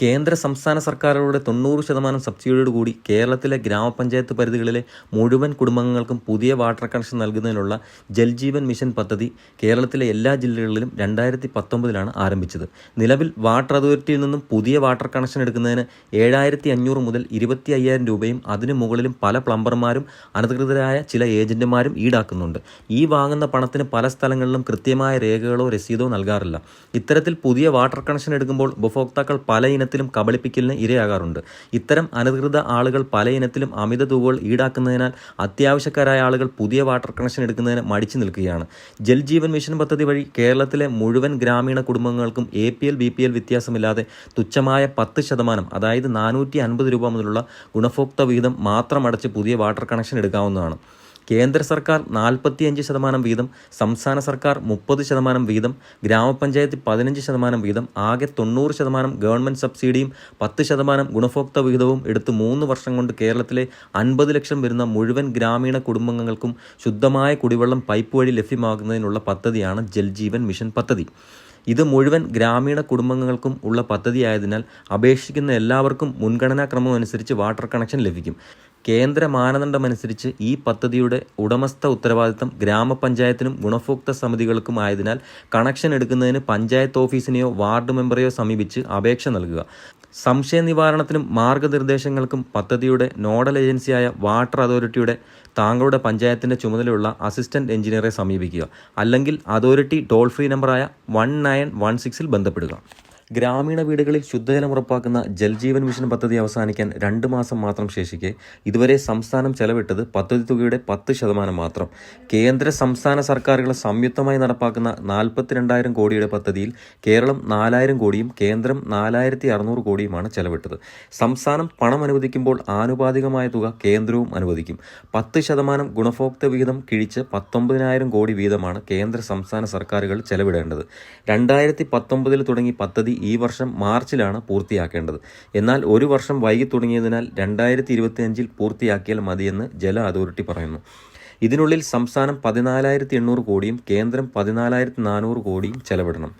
കേന്ദ്ര സംസ്ഥാന സർക്കാരുകളുടെ തൊണ്ണൂറ് ശതമാനം സബ്സിഡിയോടുകൂടി കേരളത്തിലെ ഗ്രാമപഞ്ചായത്ത് പരിധികളിലെ മുഴുവൻ കുടുംബങ്ങൾക്കും പുതിയ വാട്ടർ കണക്ഷൻ നൽകുന്നതിനുള്ള ജൽജീവൻ മിഷൻ പദ്ധതി കേരളത്തിലെ എല്ലാ ജില്ലകളിലും രണ്ടായിരത്തി പത്തൊമ്പതിലാണ് ആരംഭിച്ചത്. നിലവിൽ വാട്ടർ അതോറിറ്റിയിൽ നിന്നും പുതിയ വാട്ടർ കണക്ഷൻ എടുക്കുന്നതിന് ഏഴായിരത്തി അഞ്ഞൂറ് മുതൽ ഇരുപത്തി അയ്യായിരം രൂപയും അതിനു മുകളിലും പല പ്ലംബർമാരും അനധികൃതരായ ചില ഏജന്റുമാരും ഈടാക്കുന്നുണ്ട്. ഈ വാങ്ങുന്ന പണത്തിന് പല സ്ഥലങ്ങളിലും കൃത്യമായ രേഖകളോ രസീതോ നൽകാറില്ല. ഇത്തരത്തിൽ പുതിയ വാട്ടർ കണക്ഷൻ എടുക്കുമ്പോൾ ഉപഭോക്താക്കൾ പല ഇനത്തിലും കബളിപ്പിക്കലിന് ഇരയാകാറുണ്ട്. ഇത്തരം അനധികൃത ആളുകൾ പല ഇനത്തിലും അമിത തുകകൾ ഈടാക്കുന്നതിനാൽ അത്യാവശ്യക്കാരായ ആളുകൾ പുതിയ വാട്ടർ കണക്ഷൻ എടുക്കുന്നതിന് മടിച്ചു നിൽക്കുകയാണ്. ജൽജീവൻ മിഷൻ പദ്ധതി വഴി കേരളത്തിലെ മുഴുവൻ ഗ്രാമീണ കുടുംബങ്ങൾക്കും A P L B P L വ്യത്യാസമില്ലാതെ തുച്ഛമായ പത്ത് ശതമാനം അതായത് നാനൂറ്റി അൻപത് രൂപ മുതലുള്ള ഗുണഭോക്ത വിഹിതം മാത്രം അടച്ച് പുതിയ വാട്ടർ കണക്ഷൻ എടുക്കാവുന്നതാണ്. കേന്ദ്ര സർക്കാർ നാൽപ്പത്തിയഞ്ച് ശതമാനം വീതം സംസ്ഥാന സർക്കാർ മുപ്പത് ശതമാനം വീതം ഗ്രാമപഞ്ചായത്ത് പതിനഞ്ച് ശതമാനം വീതം ആകെ തൊണ്ണൂറ് ശതമാനം ഗവൺമെന്റ് സബ്സിഡിയും പത്ത് ശതമാനം ഗുണഭോക്ത വിഹിതവും എടുത്ത് മൂന്ന് വർഷം കൊണ്ട് കേരളത്തിലെ അൻപത് ലക്ഷം വരുന്ന മുഴുവൻ ഗ്രാമീണ കുടുംബങ്ങൾക്കും ശുദ്ധമായ കുടിവെള്ളം പൈപ്പ് വഴി ലഭ്യമാകുന്നതിനുള്ള പദ്ധതിയാണ് ജൽജീവൻ മിഷൻ പദ്ധതി. ഇത് മുഴുവൻ ഗ്രാമീണ കുടുംബങ്ങൾക്കും ഉള്ള പദ്ധതിയായതിനാൽ അപേക്ഷിക്കുന്ന എല്ലാവർക്കും മുൻഗണനാക്രമം അനുസരിച്ച് വാട്ടർ കണക്ഷൻ ലഭിക്കും. കേന്ദ്ര മാനദണ്ഡമനുസരിച്ച് ഈ പദ്ധതിയുടെ ഉടമസ്ഥ ഉത്തരവാദിത്തം ഗ്രാമപഞ്ചായത്തിനും ഗുണഭോക്തൃ സമിതികൾക്കും ആയതിനാൽ കണക്ഷൻ എടുക്കുന്നതിന് പഞ്ചായത്ത് ഓഫീസിനെയോ വാർഡ് മെമ്പറെയോ സമീപിച്ച് അപേക്ഷ നൽകുക. സംശയ നിവാരണത്തിനും മാർഗനിർദ്ദേശങ്ങൾക്കും പദ്ധതിയുടെ നോഡൽ ഏജൻസിയായ വാട്ടർ അതോറിറ്റിയുടെ താങ്കളുടെ പഞ്ചായത്തിന്റെ ചുമതലയുള്ള അസിസ്റ്റന്റ് എഞ്ചിനീയറെ സമീപിക്കുക. അല്ലെങ്കിൽ അതോറിറ്റി ടോൾ ഫ്രീ നമ്പറായ വൺ നയൻ വൺ സിക്സിൽ ബന്ധപ്പെടുക. ഗ്രാമീണ വീടുകളിൽ ശുദ്ധജലം ഉറപ്പാക്കുന്ന ജൽജീവൻ മിഷൻ പദ്ധതി അവസാനിക്കാൻ രണ്ട് മാസം മാത്രം ശേഷിക്കെ ഇതുവരെ സംസ്ഥാനം ചെലവിട്ടത് പദ്ധതി തുകയുടെ പത്ത് ശതമാനം മാത്രം. കേന്ദ്ര സംസ്ഥാന സർക്കാരുകൾ സംയുക്തമായി നടപ്പാക്കുന്ന നാൽപ്പത്തിരണ്ടായിരം കോടിയുടെ പദ്ധതിയിൽ കേരളം നാലായിരം കോടിയും കേന്ദ്രം നാലായിരത്തി അറുന്നൂറ് കോടിയുമാണ് ചെലവിട്ടത്. സംസ്ഥാനം പണം അനുവദിക്കുമ്പോൾ ആനുപാതികമായ തുക കേന്ദ്രവും അനുവദിക്കും. പത്ത് ശതമാനം ഗുണഭോക്തൃ വിഹിതം കിഴിച്ച് പത്തൊമ്പതിനായിരം കോടി വീതമാണ് കേന്ദ്ര സംസ്ഥാന സർക്കാരുകൾ ചെലവിടേണ്ടത്. രണ്ടായിരത്തി പത്തൊമ്പതിൽ തുടങ്ങി പദ്ധതി ഈ വർഷം മാർച്ചിലാണ് പൂർത്തിയാക്കേണ്ടത്. എന്നാൽ ഒരു വർഷം വൈകി തുടങ്ങിയതിനാൽ രണ്ടായിരത്തി ഇരുപത്തിയഞ്ചിൽ പൂർത്തിയാക്കിയാൽ മതിയെന്ന് ജല അതോറിറ്റി പറയുന്നു. ഇതിനുള്ളിൽ സംസ്ഥാനം പതിനാലായിരത്തി എണ്ണൂറ് കോടിയും കേന്ദ്രം പതിനാലായിരത്തി നാനൂറ് കോടിയും ചെലവിടണം.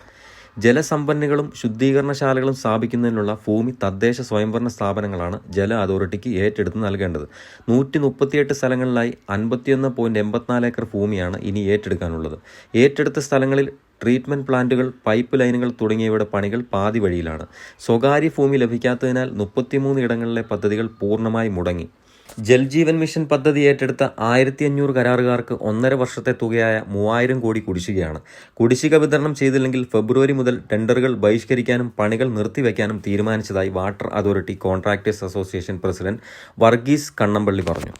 ജലസമ്പന്നുകളും ശുദ്ധീകരണശാലകളും സ്ഥാപിക്കുന്നതിനുള്ള ഭൂമി തദ്ദേശ സ്വയംഭരണ സ്ഥാപനങ്ങളാണ് ജല അതോറിറ്റിക്ക് ഏറ്റെടുത്ത് നൽകേണ്ടത്. നൂറ്റി മുപ്പത്തിയെട്ട് സ്ഥലങ്ങളിലായി അൻപത്തിയൊന്ന് പോയിന്റ് എൺപത്തിനാല് ഏക്കർ ഭൂമിയാണ് ഇനി ഏറ്റെടുക്കാനുള്ളത്. ഏറ്റെടുത്ത സ്ഥലങ്ങളിൽ ട്രീറ്റ്മെന്റ് പ്ലാന്റുകൾ പൈപ്പ് ലൈനുകൾ തുടങ്ങിയവയുടെ പണികൾ പാതി വഴിയിലാണ്. സ്വകാര്യ ഭൂമി ലഭിക്കാത്തതിനാൽ മുപ്പത്തിമൂന്ന് ഇടങ്ങളിലെ പദ്ധതികൾ പൂർണമായി മുടങ്ങി. ജൽജീവൻ മിഷൻ പദ്ധതി ഏറ്റെടുത്ത ആയിരത്തി അഞ്ഞൂറ് കരാറുകാർക്ക് ഒന്നര വർഷത്തെ തുകയായ മൂവായിരം കോടി കുടിശ്ശികയാണ്. കുടിശ്ശിക വിതരണം ചെയ്തില്ലെങ്കിൽ ഫെബ്രുവരി മുതൽ ടെൻഡറുകൾ ബഹിഷ്കരിക്കാനും പണികൾ നിർത്തിവെക്കാനും തീരുമാനിച്ചതായി water authority contractors association president Varghese Kannampally പറഞ്ഞു.